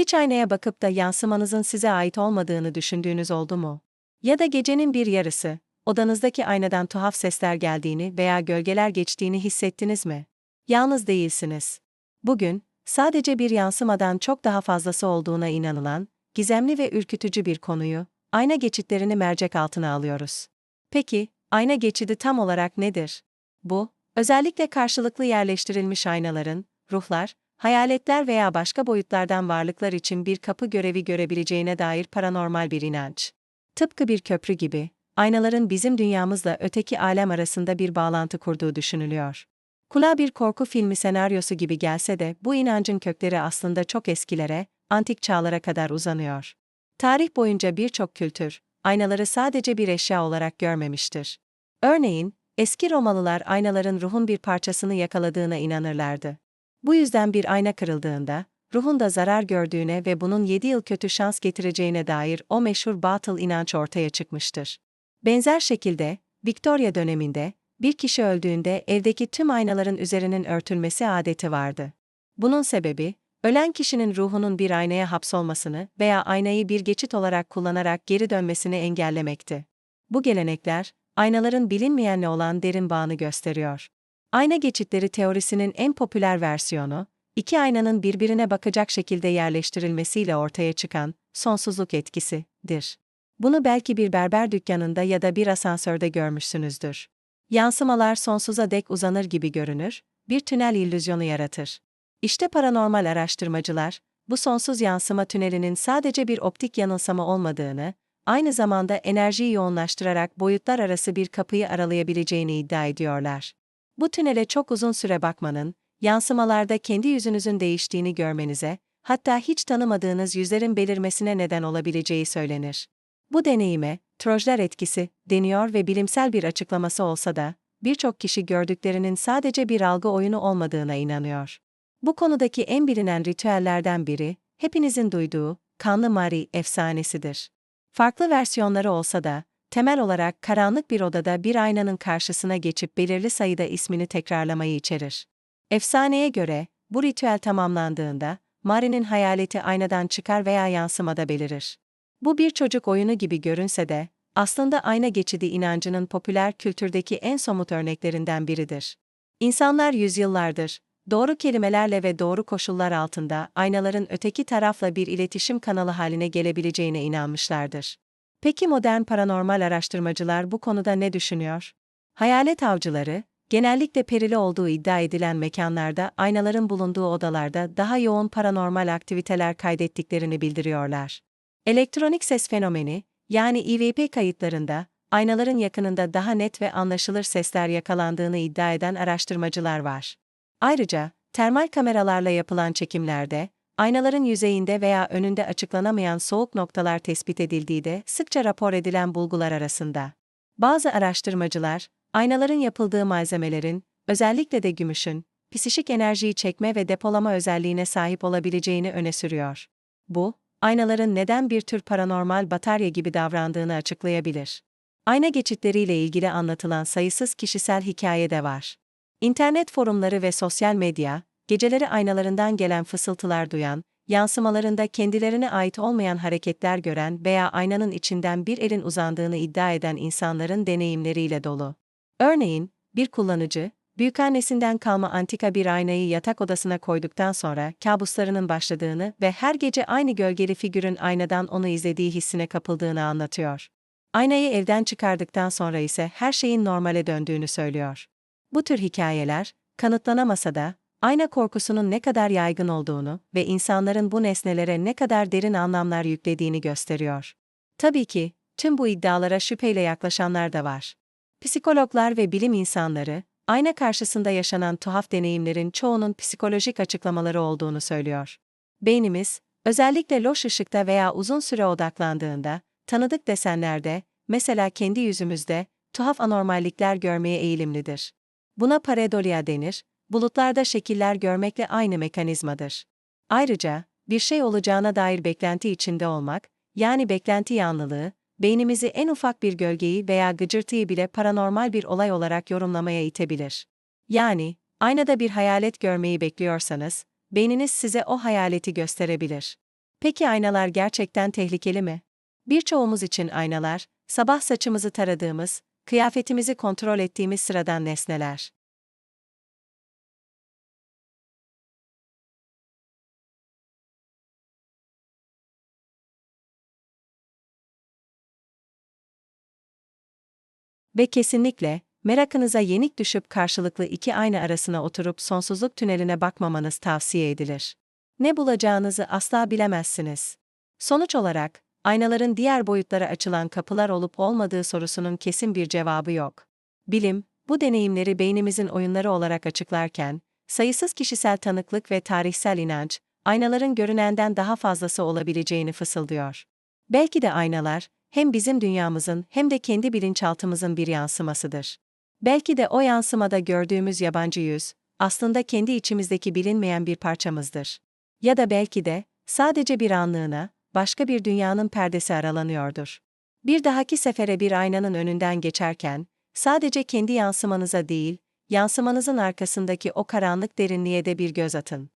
Hiç aynaya bakıp da yansımanızın size ait olmadığını düşündüğünüz oldu mu? Ya da gecenin bir yarısı, odanızdaki aynadan tuhaf sesler geldiğini veya gölgeler geçtiğini hissettiniz mi? Yalnız değilsiniz. Bugün, sadece bir yansımadan çok daha fazlası olduğuna inanılan, gizemli ve ürkütücü bir konuyu, ayna geçitlerini mercek altına alıyoruz. Peki, ayna geçidi tam olarak nedir? Bu, özellikle karşılıklı yerleştirilmiş aynaların, ruhlar, hayaletler veya başka boyutlardan varlıklar için bir kapı görevi görebileceğine dair paranormal bir inanç. Tıpkı bir köprü gibi, aynaların bizim dünyamızla öteki alem arasında bir bağlantı kurduğu düşünülüyor. Kulağa bir korku filmi senaryosu gibi gelse de bu inancın kökleri aslında çok eskilere, antik çağlara kadar uzanıyor. Tarih boyunca birçok kültür, aynaları sadece bir eşya olarak görmemiştir. Örneğin, eski Romalılar aynaların ruhun bir parçasını yakaladığına inanırlardı. Bu yüzden bir ayna kırıldığında, ruhun da zarar gördüğüne ve bunun 7 yıl kötü şans getireceğine dair o meşhur batıl inanç ortaya çıkmıştır. Benzer şekilde, Victoria döneminde, bir kişi öldüğünde evdeki tüm aynaların üzerinin örtülmesi adeti vardı. Bunun sebebi, ölen kişinin ruhunun bir aynaya hapsolmasını veya aynayı bir geçit olarak kullanarak geri dönmesini engellemekti. Bu gelenekler, aynaların bilinmeyenle olan derin bağını gösteriyor. Ayna geçitleri teorisinin en popüler versiyonu, iki aynanın birbirine bakacak şekilde yerleştirilmesiyle ortaya çıkan sonsuzluk etkisidir. Bunu belki bir berber dükkanında ya da bir asansörde görmüşsünüzdür. Yansımalar sonsuza dek uzanır gibi görünür, bir tünel illüzyonu yaratır. İşte paranormal araştırmacılar, bu sonsuz yansıma tünelinin sadece bir optik yanılsama olmadığını, aynı zamanda enerjiyi yoğunlaştırarak boyutlar arası bir kapıyı aralayabileceğini iddia ediyorlar. Bu tünele çok uzun süre bakmanın, yansımalarda kendi yüzünüzün değiştiğini görmenize, hatta hiç tanımadığınız yüzlerin belirmesine neden olabileceği söylenir. Bu deneyime, Trojler etkisi, deniyor ve bilimsel bir açıklaması olsa da, birçok kişi gördüklerinin sadece bir algı oyunu olmadığına inanıyor. Bu konudaki en bilinen ritüellerden biri, hepinizin duyduğu, Kanlı Mari efsanesidir. Farklı versiyonları olsa da, temel olarak karanlık bir odada bir aynanın karşısına geçip belirli sayıda ismini tekrarlamayı içerir. Efsaneye göre, bu ritüel tamamlandığında, Mari'nin hayaleti aynadan çıkar veya yansımada belirir. Bu bir çocuk oyunu gibi görünse de, aslında ayna geçidi inancının popüler kültürdeki en somut örneklerinden biridir. İnsanlar yüzyıllardır, doğru kelimelerle ve doğru koşullar altında aynaların öteki tarafla bir iletişim kanalı haline gelebileceğine inanmışlardır. Peki modern paranormal araştırmacılar bu konuda ne düşünüyor? Hayalet avcıları, genellikle perili olduğu iddia edilen mekanlarda aynaların bulunduğu odalarda daha yoğun paranormal aktiviteler kaydettiklerini bildiriyorlar. Elektronik ses fenomeni, yani EVP kayıtlarında, aynaların yakınında daha net ve anlaşılır sesler yakalandığını iddia eden araştırmacılar var. Ayrıca, termal kameralarla yapılan çekimlerde, aynaların yüzeyinde veya önünde açıklanamayan soğuk noktalar tespit edildiği de sıkça rapor edilen bulgular arasında. Bazı araştırmacılar, aynaların yapıldığı malzemelerin, özellikle de gümüşün, psişik enerjiyi çekme ve depolama özelliğine sahip olabileceğini öne sürüyor. Bu, aynaların neden bir tür paranormal batarya gibi davrandığını açıklayabilir. Ayna geçitleriyle ilgili anlatılan sayısız kişisel hikaye de var. İnternet forumları ve sosyal medya, geceleri aynalarından gelen fısıltılar duyan, yansımalarında kendilerine ait olmayan hareketler gören veya aynanın içinden bir elin uzandığını iddia eden insanların deneyimleriyle dolu. Örneğin, bir kullanıcı, büyükannesinden kalma antika bir aynayı yatak odasına koyduktan sonra kabuslarının başladığını ve her gece aynı gölgeli figürün aynadan onu izlediği hissine kapıldığını anlatıyor. Aynayı evden çıkardıktan sonra ise her şeyin normale döndüğünü söylüyor. Bu tür hikayeler, kanıtlanamasa da, ayna korkusunun ne kadar yaygın olduğunu ve insanların bu nesnelere ne kadar derin anlamlar yüklediğini gösteriyor. Tabii ki, tüm bu iddialara şüpheyle yaklaşanlar da var. Psikologlar ve bilim insanları, ayna karşısında yaşanan tuhaf deneyimlerin çoğunun psikolojik açıklamaları olduğunu söylüyor. Beynimiz, özellikle loş ışıkta veya uzun süre odaklandığında, tanıdık desenlerde, mesela kendi yüzümüzde, tuhaf anormallikler görmeye eğilimlidir. Buna pareidolia denir, bulutlarda şekiller görmekle aynı mekanizmadır. Ayrıca, bir şey olacağına dair beklenti içinde olmak, yani beklenti yanlılığı, beynimizi en ufak bir gölgeyi veya gıcırtıyı bile paranormal bir olay olarak yorumlamaya itebilir. Yani, aynada bir hayalet görmeyi bekliyorsanız, beyniniz size o hayaleti gösterebilir. Peki aynalar gerçekten tehlikeli mi? Birçoğumuz için aynalar, sabah saçımızı taradığımız, kıyafetimizi kontrol ettiğimiz sıradan nesneler. Ve kesinlikle, merakınıza yenik düşüp karşılıklı iki ayna arasına oturup sonsuzluk tüneline bakmamanız tavsiye edilir. Ne bulacağınızı asla bilemezsiniz. Sonuç olarak, aynaların diğer boyutlara açılan kapılar olup olmadığı sorusunun kesin bir cevabı yok. Bilim, bu deneyimleri beynimizin oyunları olarak açıklarken, sayısız kişisel tanıklık ve tarihsel inanç, aynaların görünenden daha fazlası olabileceğini fısıldıyor. Belki de aynalar, hem bizim dünyamızın hem de kendi bilinçaltımızın bir yansımasıdır. Belki de o yansımada gördüğümüz yabancı yüz, aslında kendi içimizdeki bilinmeyen bir parçamızdır. Ya da belki de, sadece bir anlığına, başka bir dünyanın perdesi aralanıyordur. Bir dahaki sefere bir aynanın önünden geçerken, sadece kendi yansımanıza değil, yansımanızın arkasındaki o karanlık derinliğe de bir göz atın.